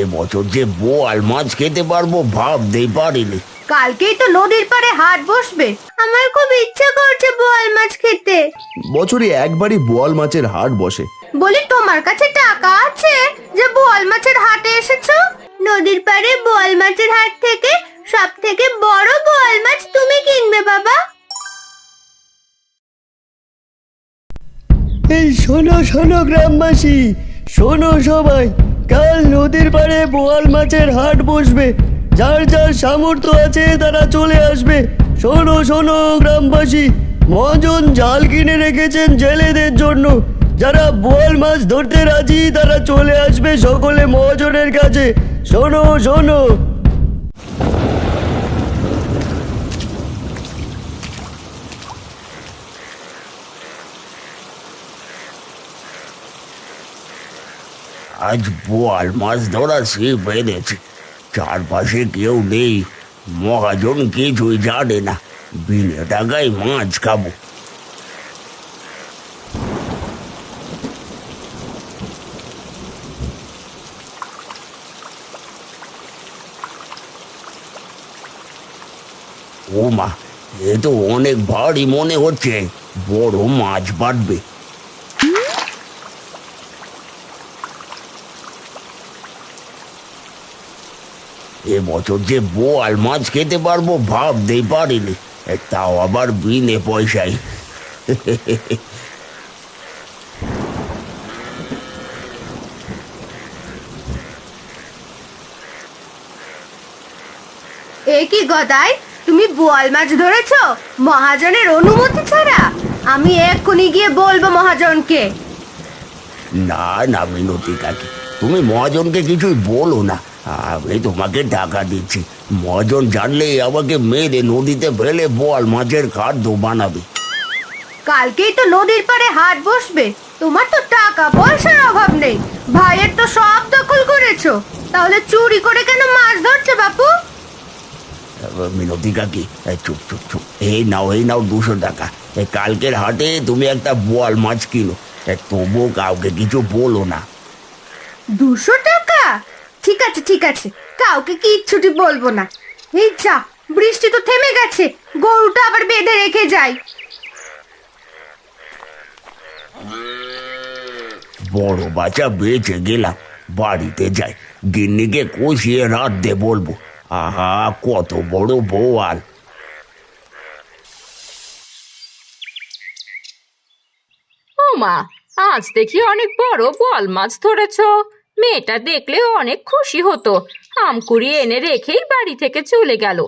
এবছর যে বোয়াল মাছ খেতে পারব ভাবতেই পারিনি। কালকেই তো নদীর পাড়ে হাট বসবে। আমার খুব ইচ্ছা করছে বোয়াল মাছ খেতে। বছরে একবারই বোয়াল মাছের হাট বসে। বলি তোমার কাছে টাকা আছে যে বোয়াল মাছের হাটে এসেছ? নদীর পাড়ে বোয়াল মাছের হাট থেকে সব থেকে বড় বোয়াল মাছ তুমি কিনবে বাবা। এই শোনো শোনো গ্রামবাসী শোনো সবাই। কাল নদীর পাড়ে বোয়াল মাছের হাট বসবে। যার যার সামর্থ্য আছে তারা চলে আসবে। শোনো শোনো, গ্রামবাসী মজন জাল কিনে রেখেছেন জেলেদের জন্য। যারা বোয়াল মাছ ধরতে রাজি, তারা চলে আসবে সকলে মহাজনের কাছে। শোনো শোনো। আজ বোয়াল মাছ ধরার সে বেড়েছে চারপাশে কেউ নেই। মহাজন কিছুই জানে না। বিনে টাকায় মাছ খাব। ও মা এ তো অনেক ভারী মনে হচ্ছে। বড় মাছ বাড়বে। এবছর যে বোয়াল মাছ খেতে পারব ভাবতেই পারিনি। তাও আবার বিনে পয়সায়। এ কি গদাই তুমি বোয়াল মাছ ধরেছো? মহাজনের অনুমতি ছাড়া। আমি এক্ষুনি গিয়ে বলব মহাজনকে। না না মিনতি কাকি তুমি মহাজনকে কিছুই বলো না। আমি তোমাকে টাকা দিচ্ছি। মজন জানলেই আমাকে মেরে নদীতে ফেলে বোয়াল মাছের খাদ্য বানাবে। কালকেই তো নদীর পাড়ে হাট বসবে। তোমার তো টাকা পয়সার অভাব নেই। ভাইয়ের তো সব দখল করেছ। তাহলে চুরি করে কেন মাছ ধরছো বাপু? মিনতি কাকি চুপ চুপ চুপ। এই নাও এই নাও দুশো টাকা। এই কালকের হাটে তুমি একটা বোয়াল মাছ কিনো। তবুও কাউকে কিছু বলো না। দুশো টাকা ঠিক আছে ঠিক আছে। কাউকে কিচ্ছুটি বলব না। এই যা বৃষ্টি তো থেমে গেছে। গরুটা আবার বেঁধে রেখে যাই বড় বাচ্চা বেঁচে গেলাম বাড়িতে যাই। গিন্নিকে কষিয়ে রাত দে বলব। আহা কত বড় বোয়াল। ও মা আজ দেখি অনেক বড় বল মাছ ধরেছো। মেয়েটা দেখলে অনেক খুশি হতো। আম কুড়িয়ে এনে রেখেই বাড়ি থেকে চলে গেল।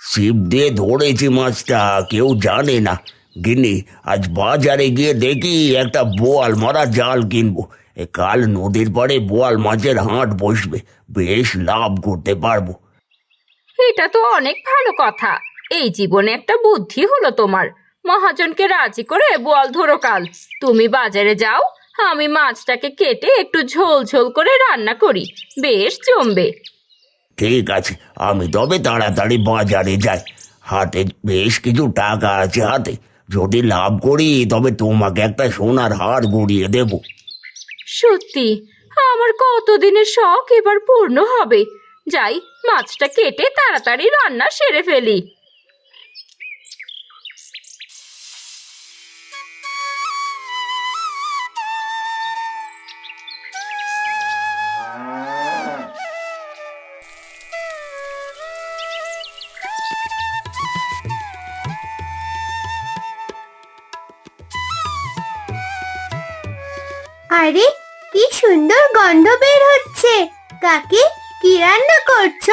ছিপ দিয়ে ধরেছি মাছটা কেউ জানে না। গিনি আজ বাজারে গিয়ে দেখি একটা বোয়াল মারা জাল কিনবো। এ কাল নদীর পাড়ে বোয়াল মাছের হাট বসবে বেশ লাভ করতে পারব। এটা তো অনেক ভালো কথা। এই জীবনে একটা বুদ্ধি হলো তোমার। মহাজনকে রাজি করে বল ধরো কাল। তুমি বাজারে যাও আমি মাছটাকে কেটে একটু ঝোল ঝোল করে রান্না করি। বেশ জমবে। ঠিক আছে আমি তবে তাড়াতাড়ি বাজারে যাই। হাতে বেশ কিছু টাকা আছে হাতে। যদি লাভ করি তবে তোমাকে একটা সোনার হার গড়িয়ে দেব। সত্যি আমার কতদিনের শখ এবার পূর্ণ হবে। যাই মাছটা কেটে তাড়াতাড়ি রান্না সেরে ফেলি। আরে কি সুন্দর গন্ধ বের হচ্ছে। কাকি কি রান্না করছ?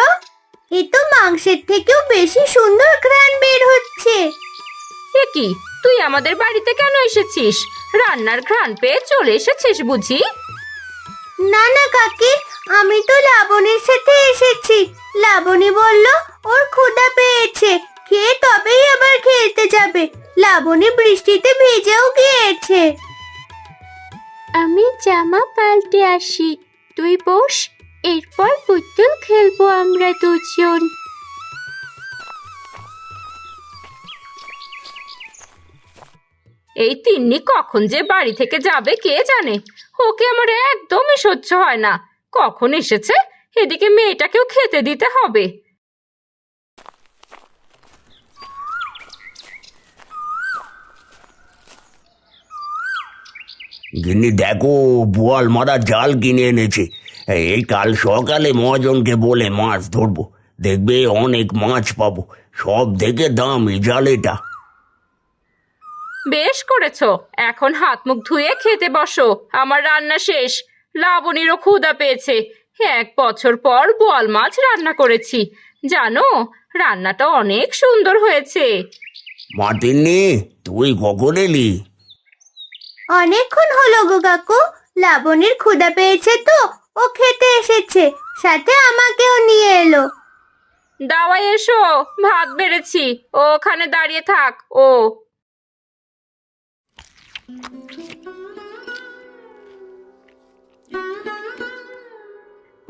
এ তো মাংসের থেকেও বেশি সুন্দর ঘ্রাণ বের হচ্ছে। এ কি তুই আমাদের বাড়িতে কেন এসেছিস? রান্নার ঘ্রাণ পেয়ে চলে এসেছিস বুঝি? না না কাকি আমি তো লাবণীর সাথে এসেছি। লাবণী বলল ওর ক্ষুধা পেয়েছে খেয়ে তবেই আবার খেলতে যাবে। লাবণী বৃষ্টিতে ভিজেও গিয়েছে। আমি জামা পাল্টে আসি, তুই বস, এরপর পুতুল খেলব আমরা দুজন। এই তিন্নি কখন যে বাড়ি থেকে যাবে কে জানে? ওকে আমার একদমই সহ্য হয় না। কখন এসেছে? এদিকে মেয়েটাকেও খেতে দিতে হবে। গিন্নি দেখো বোয়াল মারা জাল কিনে এনেছে। এই কাল সকালে মহাজনকে বলে মাছ ধরবো। দেখবে অনেক মাছ পাবো। সব থেকে দামি জাল এটা বেশ করেছ। এখন হাত মুখ ধুয়ে খেতে বসো। আমার রান্না শেষ। লাবণীরও ক্ষুধা পেয়েছে। এক বছর পর বোয়াল মাছ রান্না করেছি। জানো রান্নাটা অনেক সুন্দর হয়েছে। মাতিননি তুই কখন এলি? অনেকক্ষণ হলো গো কাকু। লাবণীর ক্ষুধা পেয়েছে তো ও খেতে এসেছে সাথে আমাকেও নিয়ে এলো। দাওয়াই এসো ভাত বেড়েছি ও ওখানে দাঁড়িয়ে থাক ও।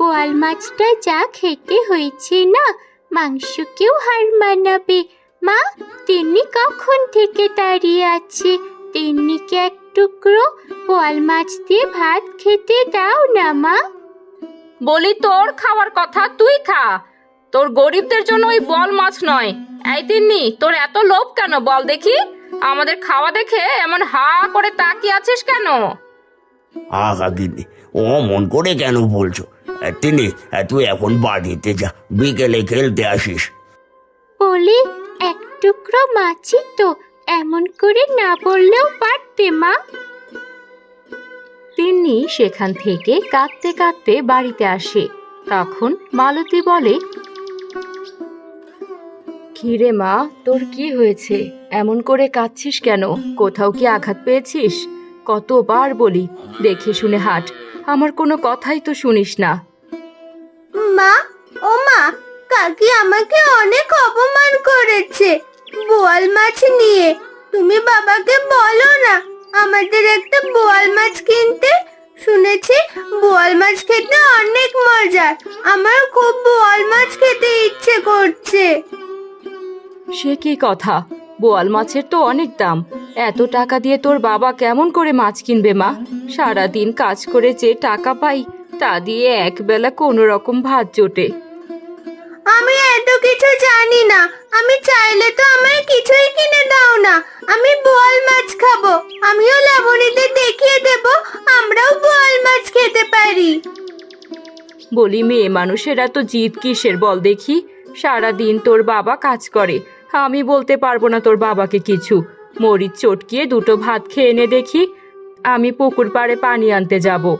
বোয়াল মাছটা যা খেতে হয়েছে না মাংসকেও হার মানাবে। মা তিন্নি কখন থেকে দাঁড়িয়ে আছে? তিন্নিকে এক টুকরো বোয়াল মাছ দিয়ে ভাত খেতে দাও না মা। বলি তোর খাওয়ার কথা তুই খা। তোর গরিবদের জন্য ওই বল মাছ নয়। এই তিন্নি তোর এত লোভ কেন? বল দেখি। আমাদের খাওয়া দেখে এমন হা করে তাকিয়ে আছিস কেন? আহা গিন্নি ও মন করে কেন বলছো? তিনি তুই এখন বাড়িতে যা বিকেলে খেলতে আসিস। বলি এক টুকরো মাছই তো এমন করে না বললেও পারতে, মা। তিন্নি সেখান থেকে কাঁদতে কাঁদতে বাড়িতে আসে। তখন মালতী বলে, কিরে মা, তোর কি হয়েছে? এমন করে কাঁদছিস কেন? কোথাও কি আঘাত পেয়েছিস? কতবার বলি, দেখে শুনে হাট। আমার কোনো কথাই তো শুনিস না। মা, ও মা, কাকি আমাকে অনেক অপমান করেছে। বোয়াল মাছ নিয়ে। তুমি বাবাকে বলো না, আমাদের একটা বোয়াল মাছ কিনতে। শুনেছি বোয়াল মাছ খেতে অনেক মজার আমার খুব বোয়াল মাছ খেতে ইচ্ছে করছে। সে কি কথা? বোয়াল মাছের তো অনেক দাম। এত টাকা দিয়ে তোর বাবা কেমন করে মাছ কিনবে মা? সারাদিন কাজ করে যে টাকা পাই, তা দিয়ে একবেলা কোনো রকম ভাত জোটে। আমি এত কিছু জানি না। আমি চাইলে তো আমায় কিছুই কিনে দাও না। আমি বোয়াল মাছ খাব। আমিও লাবণীদের দেখিয়ে দেব। আমরাও বোয়াল মাছ খেতে পারি। বলি, মেয়ে মানুষেরা তো জিদ কিসের বল দেখি? সারাদিন তোর বাবা কাজ করে। আমি বলতে পারব না তোর বাবাকে কিছু। মরিচ চটকিয়ে দুটো ভাত খেয়ে এনে দেখি। আমি পুকুর পাড়ে পানি আনতে যাব।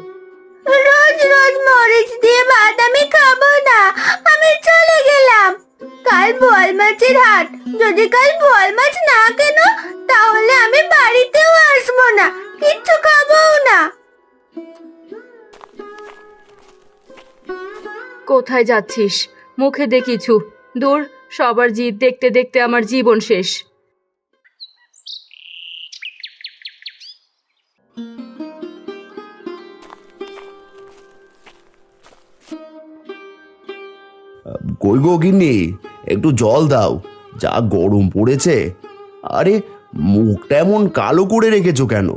রোজ রোজ মরিচ দিয়ে ভাত আমি খাব না। আমি চলে গেলাম। কাল বোয়াল মাছের হাট। যদি কাল বোয়াল মাছ না কেন, তাহলে আমি বাড়িতেও আসব না। কিচ্ছু খাবোও না। কোথায় যাচ্ছিস? মুখে দে কিছু দূর, সবার জিদ দেখতে দেখতে আমার জীবন শেষ। কই গো গিন্নি? একটু জল দাও। যা গরম পড়েছে। আরে, মুখটা এমন কালো করে রেখেছো কেন?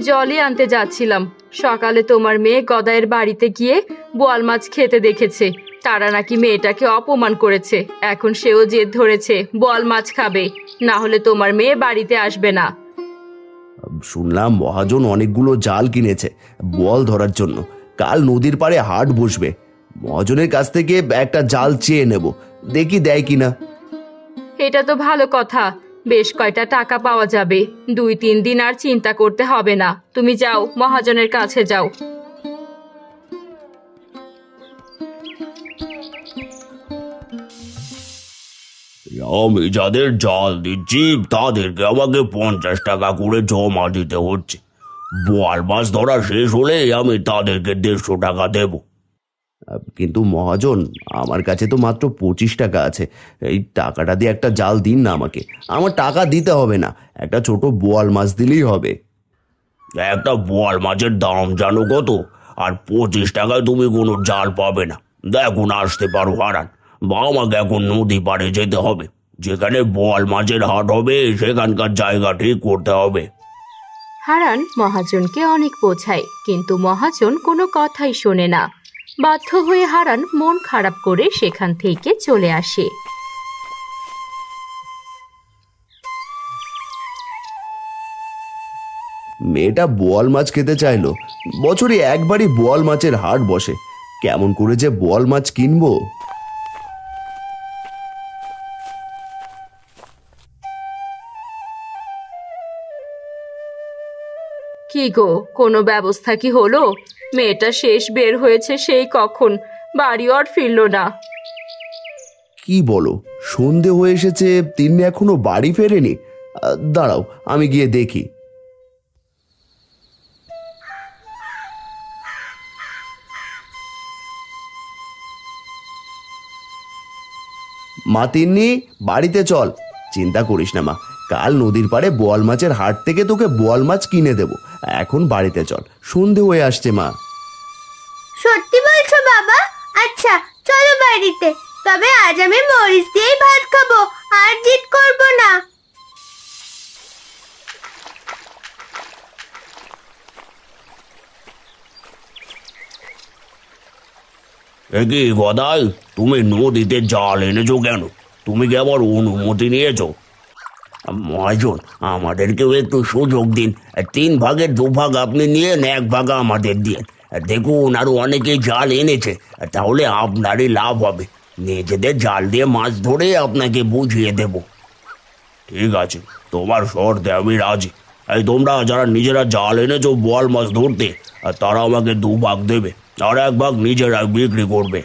জলই আনতে যাচ্ছিলাম। সকালে তোমার মেয়ে গদায়ের বাড়িতে গিয়ে বোয়াল মাছ খেতে দেখেছে। তারা নাকি মেয়েটাকে অপমান করেছে। এখন সেও জেদ ধরেছে বল মাছ খাবে। না হলে তোমার মেয়ে বাড়িতে আসবে না। শুনলাম মহাজন অনেকগুলো জাল কিনেছে বল ধরার জন্য। কাল নদীর পাড়ে হাট বসবে। মহাজনের কাছ থেকে একটা জাল চেয়ে নেব দেখি দেয় কিনা। এটা তো ভালো কথা। বেশ কয়টা টাকা পাওয়া যাবে। দুই তিন দিন আর চিন্তা করতে হবে না। তুমি যাও মহাজনের কাছে যাও। আমি যাদের জাল দিচ্ছি তাদেরকে আমাকে পঞ্চাশ টাকা করে জমা দিতে হচ্ছে। বোয়াল মাছ ধরা শেষ হলে আমি তাদেরকে দেড়শো টাকা দেবো। কিন্তু মহাজন আমার কাছে তো মাত্র পঁচিশ টাকা আছে। এই টাকাটা দিয়ে একটা জাল দিন না আমাকে। আমার টাকা দিতে হবে না। একটা ছোট বোয়াল মাছ দিলেই হবে। একটা বোয়াল মাছের দাম জানো কত? আর পঁচিশ টাকায় তুমি কোনো জাল পাবে না। দেখুন আসতে পারো হারান। আমাকে এখন নদী পাড়ে যেতে হবে। যেখানে বল মাছের হাট হবে সেখানকার জায়গা ঠিক করতে হবে। হারান মহাজনকে অনেক বোঝায় কিন্তু মহাজন কোনো কথাই শোনে না। বাধ্য হয়ে হারান মন খারাপ করে সেখান থেকে চলে আসে। মেয়েটা বোয়াল মাছ খেতে চাইলো। বছরে একবারই বোয়াল মাছের হাট বসে। কেমন করে যে বোয়াল মাছ কিনবো? কি গো, কোনো ব্যবস্থা কি হলো? মেয়েটা শেষ বের হয়েছে সেই কখন বাড়িও আর ফিরলো না। কি বলো, সন্ধে হয়ে এসেছে তিনি এখনও বাড়ি ফেরেনি? দাঁড়াও, আমি গিয়ে দেখি। মা তিন্নি, বাড়িতে চল। চিন্তা করিস না মা কাল নদীর পাড়ে বোয়াল মাছের হাট থেকে তোকে বোয়াল মাছ কিনে দেবো। এখন বাড়িতে চল। সন্ধে হয়ে আসছে মা। সত্যি বলছো বাবা? আচ্ছা চলো বাড়িতে। তবে আজ আমি মরিচ দিয়েই ভাত খাব আর জিত করব না। একই গদাই তুমি নদীতে জাল এনেছো কেন? তুমি কি আবার অনুমতি নিয়েছো? মহাজন আমাদেরকেও একটু সুযোগ দিন। তিন ভাগের দু ভাগ আপনি নিয়ে এক ভাগ আমাদের দিয়ে দেখুন আরও অনেকে জাল এনেছে তাহলে আপনারই লাভ হবে। নিজেদের জাল দিয়ে মাছ ধরে আপনাকে বুঝিয়ে দেব। ঠিক আছে তোমার শর্তে আমি রাজি। এই তোমরা যারা নিজেরা জাল এনেছো বল মাছ ধরতে আর তারা আমাকে দু ভাগ দেবে আর এক ভাগ নিজেরা বিক্রি করবে।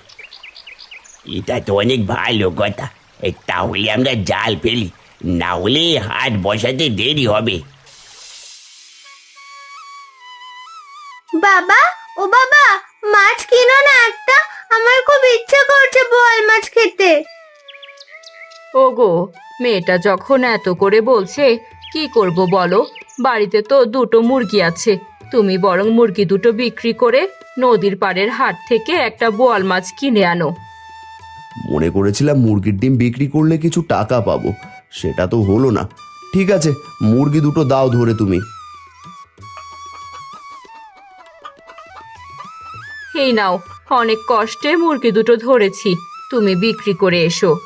এটা তো অনেক ভালো কথা। তাহলে আমরা জাল ফেলি। না হলে হাট বসাতে দেরি হবে। বাবা ও বাবা মাছ কিনো না একটা? আমার খুব ইচ্ছে করছে বোয়াল মাছ খেতে। ওগো মেয়েটা যখন এত করে বলছে কি করব বলো? বাড়িতে তো দুটো মুরগি আছে। তুমি বরং মুরগি দুটো বিক্রি করে নদীর পাড়ের হাট থেকে একটা বোয়াল মাছ কিনে আনো। মনে করেছিলাম মুরগির ডিম বিক্রি করলে কিছু টাকা পাবো। সেটা তো হলো না। ঠিক আছে, মুরগি দুটো দাও ধরে তুমি। এই নাও, অনেক কষ্টে মুরগি দুটো ধরেছি। তুমি বিক্রি করে এসো।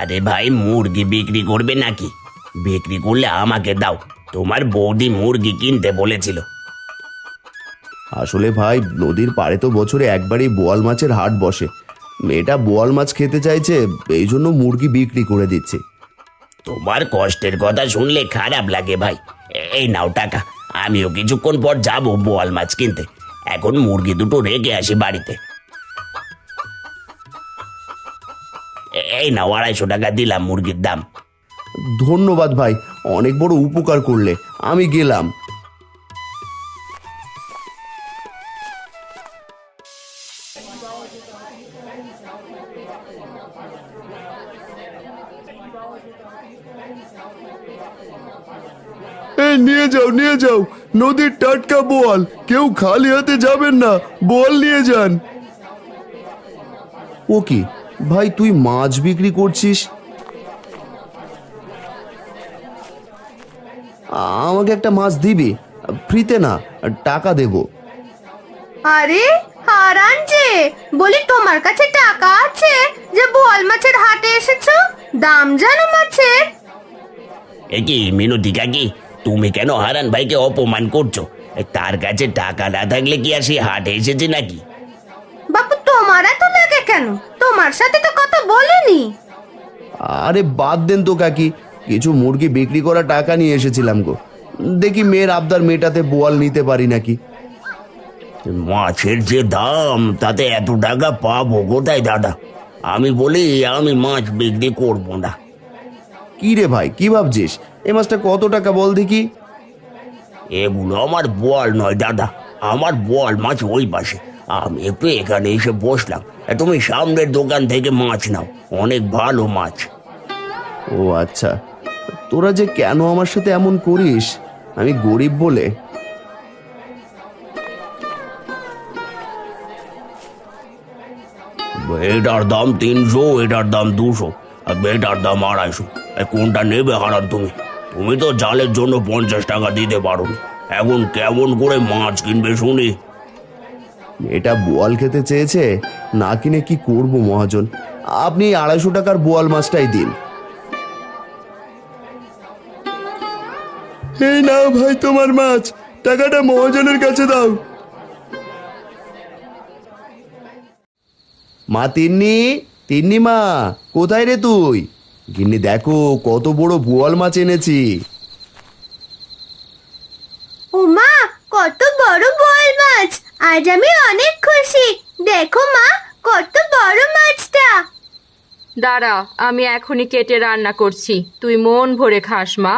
আরে ভাই মুরগি বিক্রি করবে নাকি? বিক্রি করলে আমাকে দাও। তোমার বৌদি মুরগি কিনতে বলেছিল। আসলে ভাই নদীর পাড়ে তো বছরে একবারই বোয়াল মাছের হাট বসে। মেয়েটা বোয়াল মাছ খেতে চাইছে এই জন্য মুরগি বিক্রি করে দিচ্ছে। তোমার কষ্টের কথা শুনলে খারাপ লাগে ভাই। এই নাও টাকা আমিও কিছুক্ষণ পর যাব বোয়াল মাছ কিনতে। এখন মুরগি দুটো রেখে আসি বাড়িতে। এই নাও আড়াইশো টাকা দিলাম মুরগির দাম। ধন্যবাদ ভাই অনেক বড় উপকার করলে আমি গেলাম। এই নিয়ে যাও নিয়ে যাও নদীর টাটকা বোয়াল কেউ খালি হাতে যাবেন না বোয়াল নিয়ে যান। ও কি? ভাই তুই মাছ বিক্রি করছিস? আমাকে একটা মাছ দিবি ফ্রিতে না টাকা দেবো। আরে হারান যে বলি তোমার কাছে টাকা আছে যে বোয়াল মাছের হাটে এসেছ? দাম জানো মাছের? এ কি মিনতি কাকি তুমি কেন হারান ভাইকে অপমান করছ? তার কাছে টাকা না থাকলে কি আর সে হাটে এসেছে নাকি? বাপু তোমার এত লাগে কেন? তোমার সাথে তো কথা বলিনি। আরে বাদ দেন তো কাকি কিছু মুরগি বিক্রি করা টাকা নিয়ে এসেছিলাম গো। দেখি মেয়ের আবদার মেটাতে বোয়াল নিতে পারি নাকি? মাছের যে দাম তাতে এত টাকা পাবো কোথায় দাদা? আমি বলি আমি মাছ বিক্রি করব না। কি রে ভাই কি ভাবছিস? এ মাছটা কত টাকা বল দেখি? এগুলো আমার বোয়াল নয় দাদা আমার বোয়াল মাছ ওই পাশে। আমি একটু এখানে এসে বসলাম। তুমি সামনের দোকান থেকে মাছ নাও। অনেক ভালো মাছ। ও আচ্ছা। তোরা যে কেন আমার সাথে এমন করিস? আমি গরিব বলে। এটার দাম তিনশো এটার দাম দুশো আর এটার দাম আড়াইশো। কোনটা নেবে হারান তুমি? তুমি তো জালের জন্য পঞ্চাশ টাকা দিতে পারো এখন কেমন করে মাছ কিনবে শুনি? এটা বোয়াল খেতে চেয়েছে? না কিনে কি করব মহাজন? আপনি আড়াইশো টাকার বোয়াল মাছটাই দিন। এই নাও ভাই তোমার মাছ। টাকাটা মহাজনের কাছে দাও। মা তিন্নি তিন্নি মা কোথায় রে তুই? গিন্নি দেখো কত বড় বোয়াল মাছ এনেছি ও মা কত বড় বোয়াল মাছ আজ আমি অনেক খুশি। দেখো মা কত বড় মাছটা। দাঁড়া আমি এখনই কেটে রান্না করছি। তুই মন ভরে খাস মা।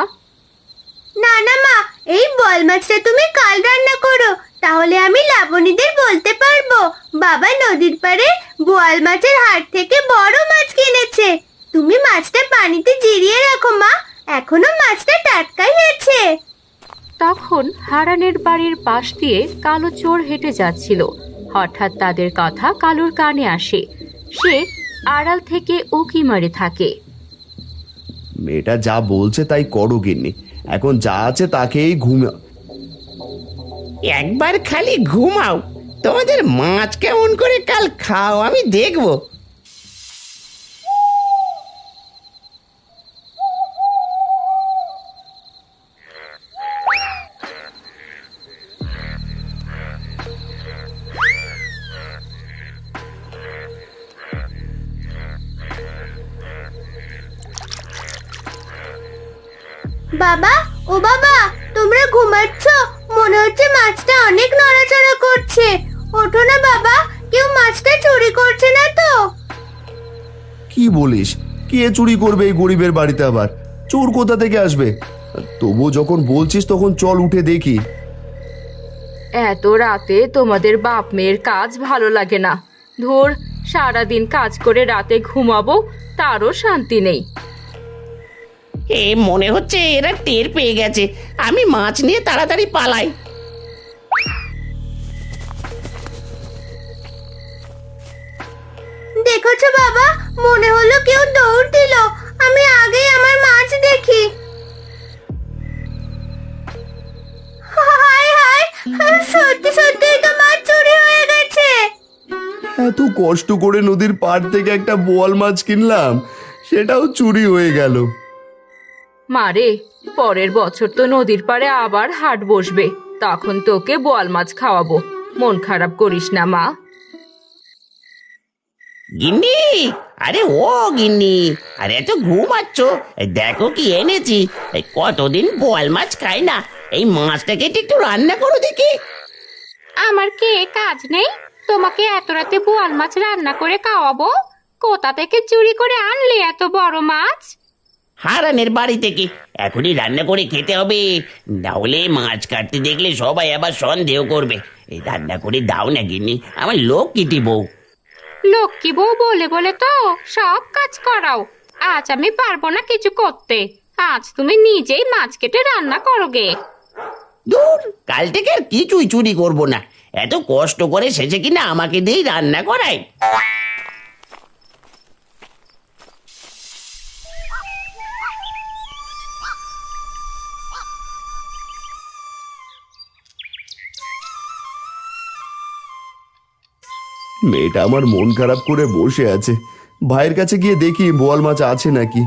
না না মা এই বল মাছটা তুমি কাল রান্না করো। তাহলে আমি লাবণীদের বলতে পারব। বাবা নদীর পাড়ে বোয়াল মাছের হাট থেকে বড় মাছ কিনেছে। তুমি মাছটা পানিতে জিরিয়ে রাখো মা। এখনও মাছটা টাটকাই আছে। তখন হারানের বাড়ির পাশ দিয়ে কালো চোর হেঁটে যাচ্ছিল। হঠাৎ তাদের কথা কালুর কানে আসে। সে আড়াল থেকে উকি মারে থাকে। মেয়েটা যা বলছে তাই করো গিন্নি। এখন যা আছে তাকেই ঘুমে একবার খালি ঘুমাও। তোমাদের মাছ কেমন করে কাল খাও আমি দেখব। বাবা? ও বাবা তোমরা ঘুমাচ্ছ? মনে হচ্ছে মাছটা অনেক নড়াচড়া করছে। ওঠো না বাবা কেউ মাছটা চুরি করছে না তো। কি বলিস? কে চুরি করবে এই গরিবের বাড়িতে আবার? চোর কোথা থেকে আসবে? তবু যখন বলছিস তখন চল উঠে দেখি। এত রাতে তোমাদের বাপ মেয়ের কাজ ভালো লাগে না। ধুর সারাদিন কাজ করে রাতে ঘুমাবো তারও শান্তি নেই। এ মনে হচ্ছে এরা টের পেয়ে গেছে। আমি মাছ নিয়ে তাড়াতাড়ি পালাই। দেখেছ বাবা? মনে হলো কেউ দৌড় দিল। আমি আগেই আমার মাছ দেখি। হায় হায় সত্যি সত্যি তো মাছ চুরি হয়ে গেছে। এত কষ্ট করে নদীর পাড় থেকে একটা বোয়াল মাছ কিনলাম সেটাও চুরি হয়ে গেল। মারে পরের বছর তো নদীর পাড়ে আবার হাট বসবে। তখন তোকে বোয়াল মাছ খাওয়াবো। মন খারাপ করিস না মা। গিন্নি? আরে ও গিন্নি আরে এত ঘুমাচ্ছ? এই দেখো কি এনেছি। এই কতদিন বোয়াল মাছ খাই না। এই মাছটা কেটে একটু রান্না করো দেখি। আমার কে কাজ নেই? তোমাকে এত রাতে বোয়াল মাছ রান্না করে খাওয়াবো? কোথা থেকে চুরি করে আনলে এত বড় মাছ? হারানের বাড়ি থেকে। এখনই রান্না করে খেতে হবে। না হলে মাছ কাটতে দেখলে সবাই আবার সন্দেহ করবে। এই রান্না করে দাও না গিন্নি আমার লোক কিটি বউ। লক্ষ্মী বউ বলে বলে তো সব কাজ করাও। আজ আমি পারব না কিছু করতে। আজ তুমি নিজেই মাছ কেটে রান্না করো গে। দূর কাল থেকে আর কিছুই চুরি করব না। এত কষ্ট করে শেষে কিনা আমাকে দিয়েই রান্না করায়। মেয়েটা আমার মন খারাপ করে বসে আছে। ভাইয়ের কাছে গিয়ে দেখি বোয়াল মাছ আছে নাকি।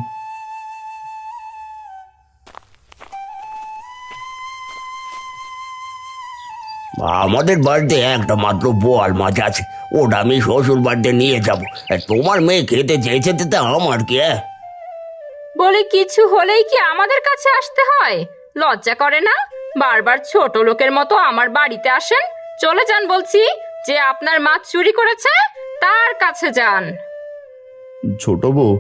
আমাদের বাড়িতে একটা মাত্র বোয়াল মাছ আছে। ওটা আমি শ্বশুর বাড়িতে নিয়ে যাব। তোমার মেয়ে খেতে চেয়েছে তাতে আমার কি? বলে কিছু হলেই কি আমাদের কাছে আসতে হয়? লজ্জা করে না? বারবার ছোট লোকের মতো আমার বাড়িতে আসেন? চলে যান বলছি। যে আপনার মাছ চুরি করেছে তার কাছে যান। ছোট বউ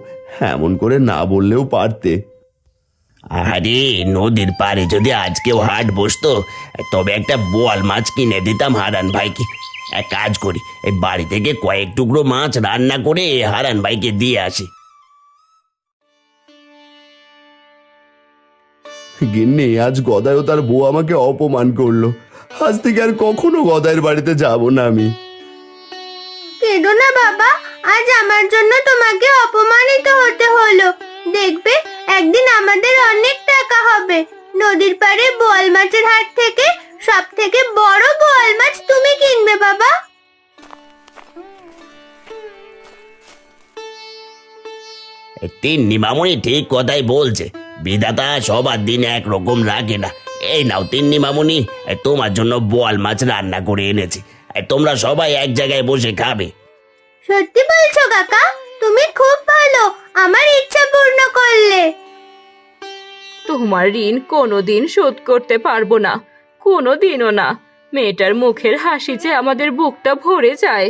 এমন করে না বললেও পারতে। আরে নদীর পাড়ে যদি আজকেও হাট বসতো তবে একটা বোয়াল মাছ কিনে দিতাম হারান ভাইকে। এক কাজ করি এই বাড়ি থেকে কয়েক টুকরো মাছ রান্না করে হারান ভাইকে দিয়ে আসি। গিন্নি আজ গদায়ও তার বউ আমাকে অপমান করল। আজ থেকে আর কখনো গদায়ের বাড়িতে যাব না আমি। কেঁদো না বাবা আজ আমার জন্য তোমাকে অপমানিত হতে হলো। দেখবে একদিন আমাদের অনেক টাকা হবে। নদীর পাড়ে বোয়াল মাছের হাট থেকে সব থেকে বড় বোয়াল মাছ তুমি কিনবে বাবা। তিন্নি মামুনি ঠিক কথাই বলছে। বিধাতা সবার দিন একরকম রাখে না। এই নাও তিন্নি মামুনি তোমার জন্য বোয়াল মাছ রান্না করে এনেছি। তোমরা সবাই এক জায়গায় বসে খাবে। সত্যি বলছো কাকা তুমি খুব ভালো আমার ইচ্ছা পূর্ণ করলে। তোমার ঋণ কোনোদিন শোধ করতে পারব না কোনো দিনও না। মেয়েটার মুখের হাসি যে আমাদের বুকটা ভরে যায়।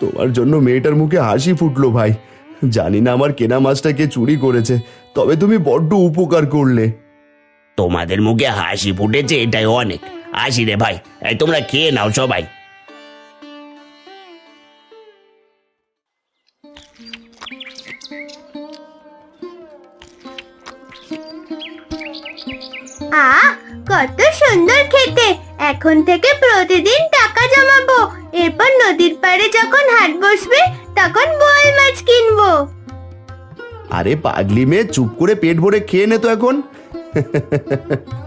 তোমার জন্য মেয়েটার মুখে হাসি ফুটলো ভাই। জানি না আমার কেনা মাছটাকে চুরি করেছে তবে তুমি বড্ড উপকার করলে। তোমাদের মুখে হাসি ফুটেছে এটাই অনেক। আসি রে ভাই এই তোমরা খেয়ে নাও সবাই। আহ কত সুন্দর খেতে। এখন থেকে প্রতিদিন টাকা জমাবো। এরপর নদীর পাড়ে যখন হাট বসবে তখন বোয়াল মাছ কিনবো। আরে পাগলি মেয়ে চুপ করে পেট ভরে খেয়ে নে তো এখন। 呵呵呵呵呵。